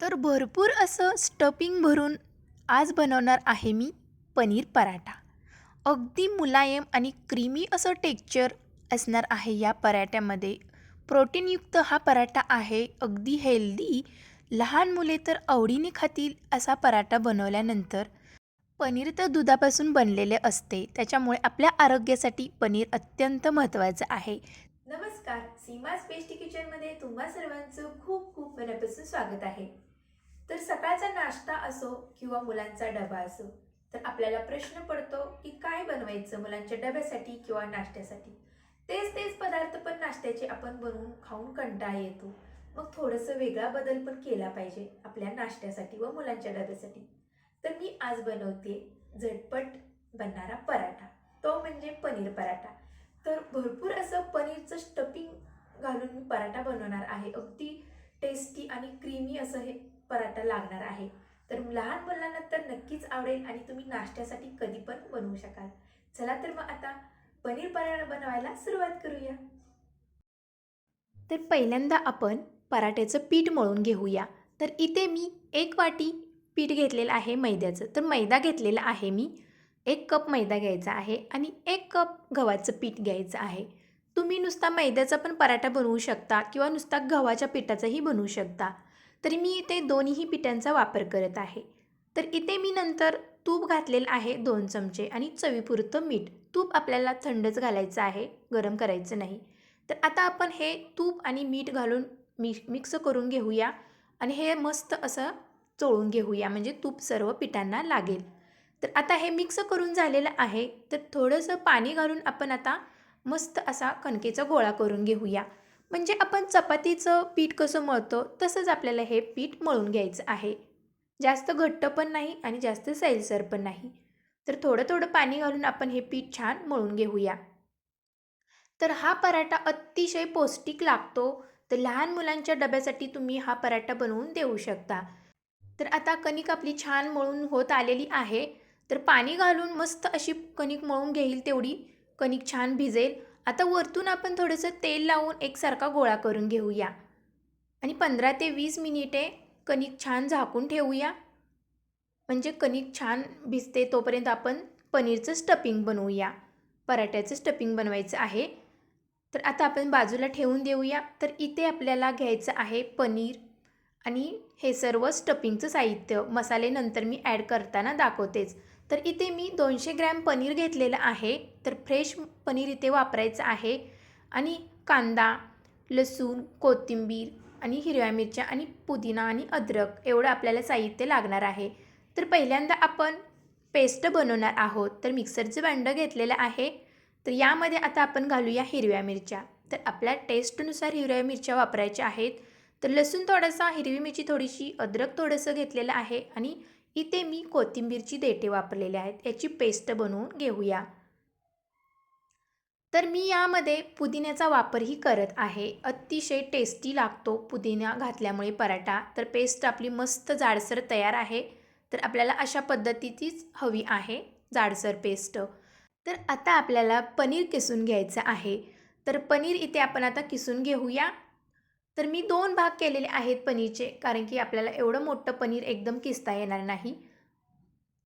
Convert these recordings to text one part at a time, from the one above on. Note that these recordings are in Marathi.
तर भरपूर असं स्टफिंग भरून आज बनवणार आहे मी पनीर पराठा. अगदी मुलायम आणि क्रीमी असं टेक्चर असणार आहे या पराठ्यामध्ये. प्रोटीनयुक्त हा पराठा आहे अगदी हेल्दी लहान मुले तर आवडीने खातील असा पराठा बनवल्यानंतर पनीर तर दुधापासून बनलेले असते त्याच्यामुळे आपल्या आरोग्यासाठी पनीर अत्यंत महत्त्वाचं आहे. नमस्कार सीमास टेस्टी किचनमध्ये तुम्हा सर्वांचं खूप खूप मनापासून स्वागत आहे. तर सकाळचा नाश्ता असो किंवा मुलांचा डबा असो तर आपल्याला प्रश्न पडतो की काय बनवायचं मुलांच्या डब्यासाठी किंवा नाश्त्यासाठी? तेच तेच पदार्थ पण नाश्त्याचे आपण बनवून खाऊन कंटाळा येतो. मग थोडंसं वेगळा बदल पण केला पाहिजे आपल्या नाश्त्यासाठी व मुलांच्या डब्यासाठी. तर मी आज बनवते झटपट बनणारा पराठा. तो म्हणजे पनीर पराठा. तर भरपूर असं पनीरचं स्टपिंग घालून मी पराठा बनवणार आहे. अगदी टेस्टी आणि क्रीमी असं हे पराठा लागणार आहे. तर लहान मुलांना तर नक्कीच आवडेल आणि तुम्ही नाश्त्यासाठी कधी पण बनवू शकाल. चला तर मग आता पनीर पराठा बनवायला सुरुवात करूया. तर पहिल्यांदा आपण पराठ्याचं पीठ मळून घेऊया. तर इथे मी एक वाटी पीठ घेतलेलं आहे मैद्याचं. तर मैदा घेतलेला आहे मी. एक कप मैदा घ्यायचा आहे आणि एक कप गव्हाचं पीठ घ्यायचं आहे. तुम्ही नुसता मैद्याचा पण पराठा बनवू शकता किंवा नुसता गव्हाच्या पिठाचाही बनवू शकता. तरी मी इथे दोन्हीही पिठांचा वापर करत आहे. तर इथे मी नंतर तूप घातलेलं आहे दोन चमचे आणि चवीपुरतं मीठ. तूप आपल्याला थंडच घालायचं आहे गरम करायचं नाही. तर आता आपण हे तूप आणि मीठ घालून मि मिक्स करून घेऊया आणि हे मस्त असं चोळून घेऊया म्हणजे तूप सर्व पिठांना लागेल. तर आता हे मिक्स करून झालेलं आहे तर थोडंसं पाणी घालून आपण आता मस्त असा कणकेचा गोळा करून घेऊया. म्हणजे आपण चपातीचं पीठ कसं मळतो तसंच आपल्याला हे पीठ मळून घ्यायचं आहे. जास्त घट्ट पण नाही आणि जास्त सैलसर पण नाही. तर थोडं थोडं पाणी घालून आपण हे पीठ छान मळून घेऊया. तर हा पराठा अतिशय पौष्टिक लागतो. तर लहान मुलांच्या डब्यासाठी तुम्ही हा पराठा बनवून देऊ शकता. तर आता कणिक आपली छान मळून होत आलेली आहे. तर पाणी घालून मस्त अशी कणिक मळून घेईल तेवढी. कणिक छान भिजेल. आता वरतून आपण थोडंसं तेल लावून एकसारखा गोळा करून घेऊया. आणि पंधरा ते वीस मिनिटे कणिक छान झाकून ठेवूया. म्हणजे कणिक छान भिजते तोपर्यंत आपण पनीरचं स्टफिंग बनवूया. पराठ्याचं स्टफिंग बनवायचं आहे. तर आता आपण बाजूला ठेवून देऊया. तर इथे आपल्याला घ्यायचं आहे पनीर. आणि हे सर्व स्टफिंगचं साहित्य. मसाले नंतर मी ॲड करताना दाखवतेच. तर इथे मी दोनशे ग्रॅम पनीर घेतलेलं आहे. तर फ्रेश पनीर इथे वापरायचं आहे. आणि कांदा लसूण कोथिंबीर आणि हिरव्या मिरच्या आणि पुदिना आणि अद्रक एवढं आपल्याला साहित्य लागणार आहे. तर पहिल्यांदा आपण पेस्ट बनवणार आहोत. तर मिक्सरचं भांडं घेतलेलं आहे. तर यामध्ये आता आपण घालूया हिरव्या मिरच्या. तर आपल्या टेस्टनुसार हिरव्या मिरच्या वापरायच्या आहेत. तर लसूण थोडासा हिरवी मिरची थोडीशी अद्रक थोडंसं घेतलेलं आहे. आणि इथे मी कोथिंबीरची देठे वापरलेले आहेत याची पेस्ट बनवून घेऊया. तर मी यामध्ये पुदिन्याचा वापरही करत आहे. अतिशय टेस्टी लागतो पुदिना घातल्यामुळे पराठा. तर पेस्ट आपली मस्त जाडसर तयार आहे. तर आपल्याला अशा पद्धतीचीच हवी आहे जाडसर पेस्ट तर आता आपल्याला पनीर किसून घ्यायचं आहे. तर पनीर इथे आपण आता किसून घेऊया. तर मी दोन भाग केलेले आहेत पनीरचे कारण की आपल्याला एवढं मोठं पनीर एकदम किसता येणार नाही.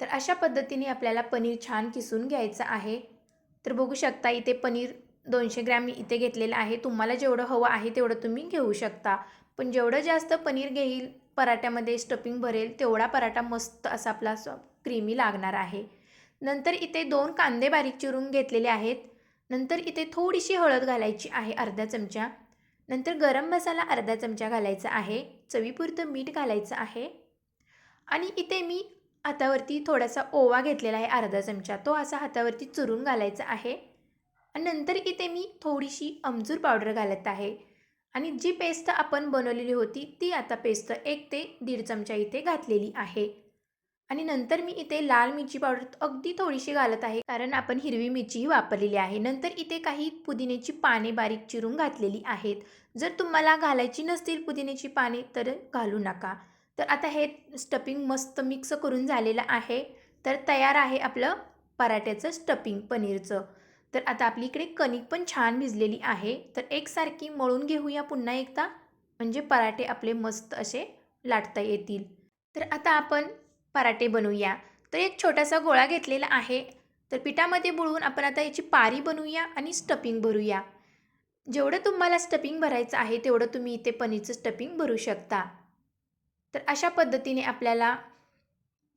तर अशा पद्धतीने आपल्याला पनीर छान किसून घ्यायचं आहे. तर बघू शकता इथे पनीर दोनशे ग्रॅम मी इथे घेतलेलं आहे. तुम्हाला जेवढं हवं आहे तेवढं तुम्ही घेऊ शकता. पण जेवढं जास्त पनीर घेईल पराठ्यामध्ये स्टफिंग भरेल तेवढा पराठा मस्त असा आपला क्रीमी लागणार आहे. नंतर इथे दोन कांदे बारीक चिरून घेतलेले आहेत. नंतर इथे थोडीशी हळद घालायची आहे अर्धा चमचा. नंतर गरम मसाला अर्धा चमचा घालायचा आहे. चवीपुरतं मीठ घालायचं आहे. आणि इथे मी हातावरती थोडासा ओवा घेतलेला आहे अर्धा चमचा. तो असा हातावरती चुरून घालायचा आहे. आणि नंतर इथे मी थोडीशी अमजूर पावडर घालत आहे. आणि जी पेस्ट आपण बनवलेली होती ती आता पेस्ट एक ते दीड चमचा इथे घातलेली आहे. आणि नंतर मी इथे लाल मिरची पावडर अगदी थोडीशी घालत आहे कारण आपण हिरवी मिरचीही वापरलेली आहे. नंतर इथे काही पुदिन्याची पाने बारीक चिरून घातलेली आहेत. जर तुम्हाला घालायची नसतील पुदिन्याची पाने तर घालू नका. तर आता हे स्टफिंग मस्त मिक्स करून झालेलं आहे. तर तयार आहे आपलं पराठ्याचं स्टफिंग पनीरचं. तर आता आपली इकडे कणिक पण छान भिजलेली आहे. तर एकसारखी मळून घेऊया पुन्हा एकदा. म्हणजे पराठे आपले मस्त असे लाटता येतील. तर आता आपण पराठे बनवूया. तर एक छोटासा गोळा घेतलेला आहे. तर पिठामध्ये बुळवून आपण आता याची पारी बनवूया आणि स्टफिंग भरूया. जेवढं तुम्हाला स्टफिंग भरायचं आहे तेवढं तुम्ही इथे पनीरचं स्टफिंग भरू शकता. तर अशा पद्धतीने आपल्याला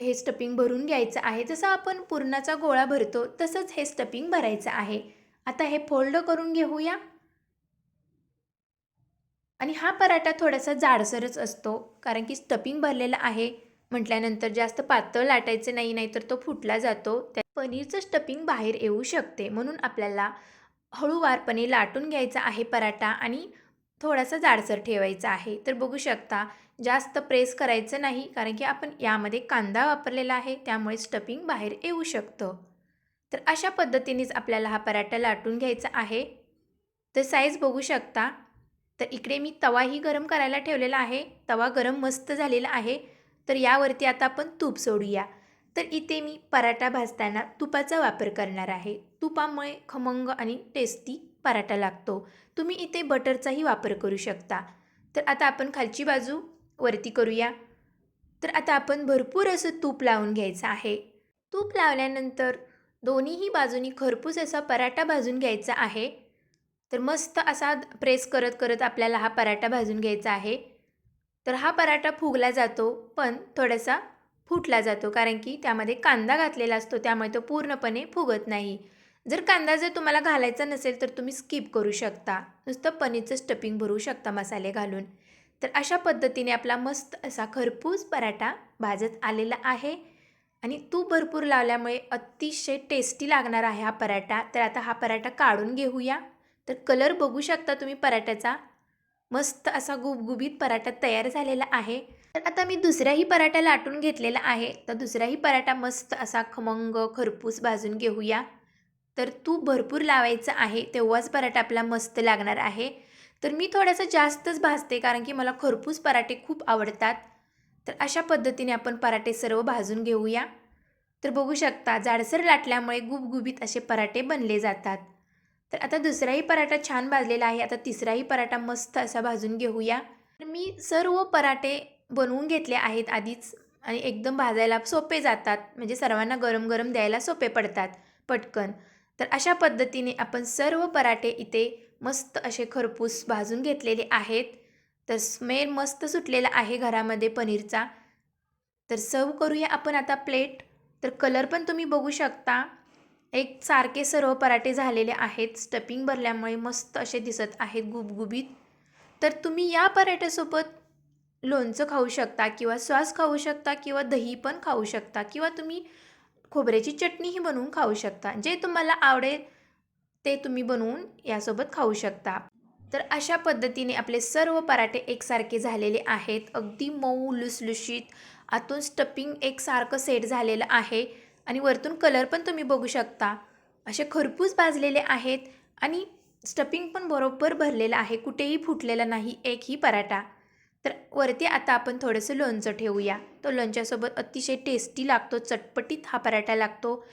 हे स्टफिंग भरून घ्यायचं आहे. जसं आपण पुरणाचा गोळा भरतो तसंच हे स्टफिंग भरायचं आहे. आता हे फोल्ड करून घेऊया. आणि हा पराठा थोडासा जाडसरच असतो कारण की स्टफिंग भरलेला आहे. म्हटल्यानंतर जास्त पातळ लाटायचे नाही नाहीतर तो फुटला जातो. त्या पनीरचं स्टफिंग बाहेर येऊ शकते म्हणून आपल्याला हळूवारपणे लाटून घ्यायचा आहे पराठा आणि थोडासा जाडसर ठेवायचा आहे. तर बघू शकता जास्त प्रेस करायचं नाही कारण की आपण यामध्ये कांदा वापरलेला आहे त्यामुळे स्टफिंग बाहेर येऊ शकतं. तर अशा पद्धतीनेच आपल्याला हा पराठा लाटून घ्यायचा आहे. तर साईज बघू शकता. तर इकडे मी तवाही गरम करायला ठेवलेला आहे. तवा गरम मस्त झालेला आहे. तर यावरती आता आपण तूप सोडूया. तर इथे मी पराठा भाजताना तुपाचा वापर करणार आहे. तुपामुळे खमंग आणि टेस्टी पराठा लागतो. तुम्ही इथे बटरचाही वापर करू शकता. तर आता आपण खालची बाजू वरती करूया. तर आता आपण भरपूर असं तूप लावून घ्यायचं आहे. तूप लावल्यानंतर दोन्हीही बाजूनी खरपूस असा पराठा भाजून घ्यायचा आहे. तर मस्त असा प्रेस करत करत आपल्याला हा पराठा भाजून घ्यायचा आहे. तर हा पराठा फुगला जातो पण थोडासा फुटला जातो कारण की त्यामध्ये कांदा घातलेला असतो त्यामुळे तो पूर्णपणे फुगत नाही. जर कांदा जर तुम्हाला घालायचा नसेल तर तुम्ही स्किप करू शकता. नुसतं पनीरचं स्टफिंग भरू शकता मसाले घालून. तर अशा पद्धतीने आपला मस्त असा खरपूस पराठा भाजत आलेला आहे. आणि तूप भरपूर लावल्यामुळे अतिशय टेस्टी लागणार आहे हा पराठा. तर आता हा पराठा काढून घेऊया. तर कलर बघू शकता तुम्ही पराठ्याचा. मस्त असा गुबगुबीत पराठा तयार झालेला आहे. तर आता मी दुसऱ्याही पराठा लाटून घेतलेला आहे. तर दुसराही पराठा मस्त असा खमंग खरपूस भाजून घेऊया. तर तूप भरपूर लावायचं आहे तेव्हाच पराठा आपला मस्त लागणार आहे. तर मी थोडासा जास्तच भाजते कारण की मला खरपूस पराठे खूप आवडतात. तर अशा पद्धतीने आपण पराठे सर्व भाजून घेऊया. तर बघू शकता जाडसर लाटल्यामुळे गुबगुबीत असे पराठे बनले जातात. तर आता दुसराही पराठा छान भाजलेला आहे. आता तिसराही पराठा मस्त असा भाजून घेऊया. तर मी सर्व पराठे बनवून घेतले आहेत आधीच आणि एकदम भाजायला सोपे जातात. म्हणजे सर्वांना गरम गरम द्यायला सोपे पडतात पटकन. तर अशा पद्धतीने आपण सर्व पराठे इथे मस्त असे खरपूस भाजून घेतलेले आहेत. तर स्मेल मस्त सुटलेला आहे घरामध्ये पनीरचा. तर सर्व करूया आपण आता प्लेट. तर कलर पण तुम्ही बघू शकता. एक सारखे सर्व पराठे झालेले आहेत. स्टपिंग भरल्यामुळे मस्त असे दिसत आहेत. गुबगुबीत. तर तुम्ही या पराठ्यासोबत लोणचं खाऊ शकता किंवा सॉस खाऊ शकता किंवा दही पण खाऊ शकता किंवा तुम्ही खोबऱ्याची चटणीही बनवून खाऊ शकता. जे तुम्हाला आवडेल ते तुम्ही बनवून यासोबत खाऊ शकता. तर अशा पद्धतीने आपले सर्व पराठे एकसारखे झालेले आहेत. अगदी मऊ लुसलुशीत. आतून स्टपिंग एकसारखं सेट झालेलं आहे. आणि वरतून कलर पण तुम्ही बघू शकता. असे खरपूस भाजलेले आहेत आणि स्टफिंग पण बरोबर भरलेलं आहे. कुठेही फुटलेला नाही एकही पराठा. तर वरती आता आपण थोडंसं लोणचं ठेवूया. तो लोणच्यासोबत अतिशय टेस्टी लागतो चटपटीत हा पराठा लागतो.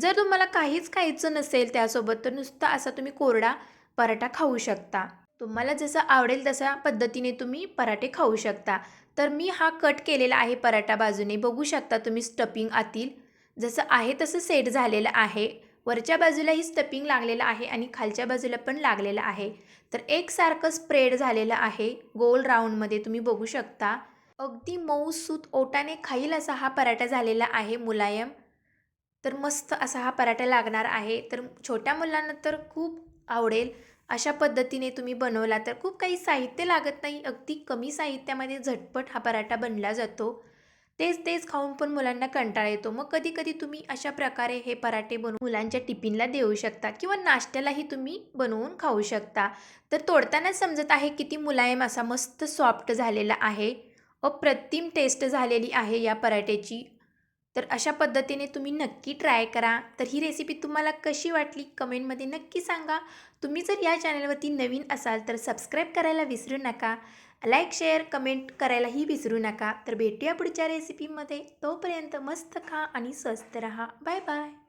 जर तुम्हाला काहीच खायचं नसेल त्यासोबत तर नुसता असा तुम्ही कोरडा पराठा खाऊ शकता. तुम्हाला जसं आवडेल तशा पद्धतीने तुम्ही पराठे खाऊ शकता. तर मी हा कट केलेला आहे पराठा बाजूने. बघू शकता तुम्ही स्टफिंग आतील जसं आहे तसं सेट झालेलं आहे. वरच्या बाजूलाही स्टपिंग लागलेलं आहे आणि खालच्या बाजूला पण लागलेलं आहे. तर एकसारखं स्प्रेड झालेलं आहे. गोल राऊंडमध्ये तुम्ही बघू शकता. अगदी मऊ सूत ओटाने खाईल असा हा पराठा झालेला आहे मुलायम. तर मस्त असा हा पराठा लागणार आहे. तर छोट्या मुलांना तर खूप आवडेल. अशा पद्धतीने तुम्ही बनवला तर खूप काही साहित्य लागत नाही. अगदी कमी साहित्यामध्ये झटपट हा पराठा बनला जातो. तेच तेच खाऊन पण मुलांना कंटाळा येतो. मग कधी कधी तुम्ही अशा प्रकारे हे पराठे बनवून मुलांच्या टिफिनला देऊ शकता किंवा नाश्त्यालाही तुम्ही बनवून खाऊ शकता. तर तोडतानाच समजत आहे किती मुलायम असा मस्त सॉफ्ट झालेला आहे. अप्रतिम टेस्ट झालेली आहे या पराठ्याची तर अशा पद्धतीने तुम्ही नक्की ट्राय करा. तर ही रेसिपी तुम्हाला कशी वाटली कमेंटमध्ये नक्की सांगा. तुम्ही जर या चॅनलवरती नवीन असाल तर सबस्क्राईब करायला विसरू नका. लाईक शेअर कमेंट करायलाही विसरू नका. तर भेटूया पुढच्या रेसिपीमध्ये. तोपर्यंत मस्त खा आणि स्वस्त रहा. Bye bye.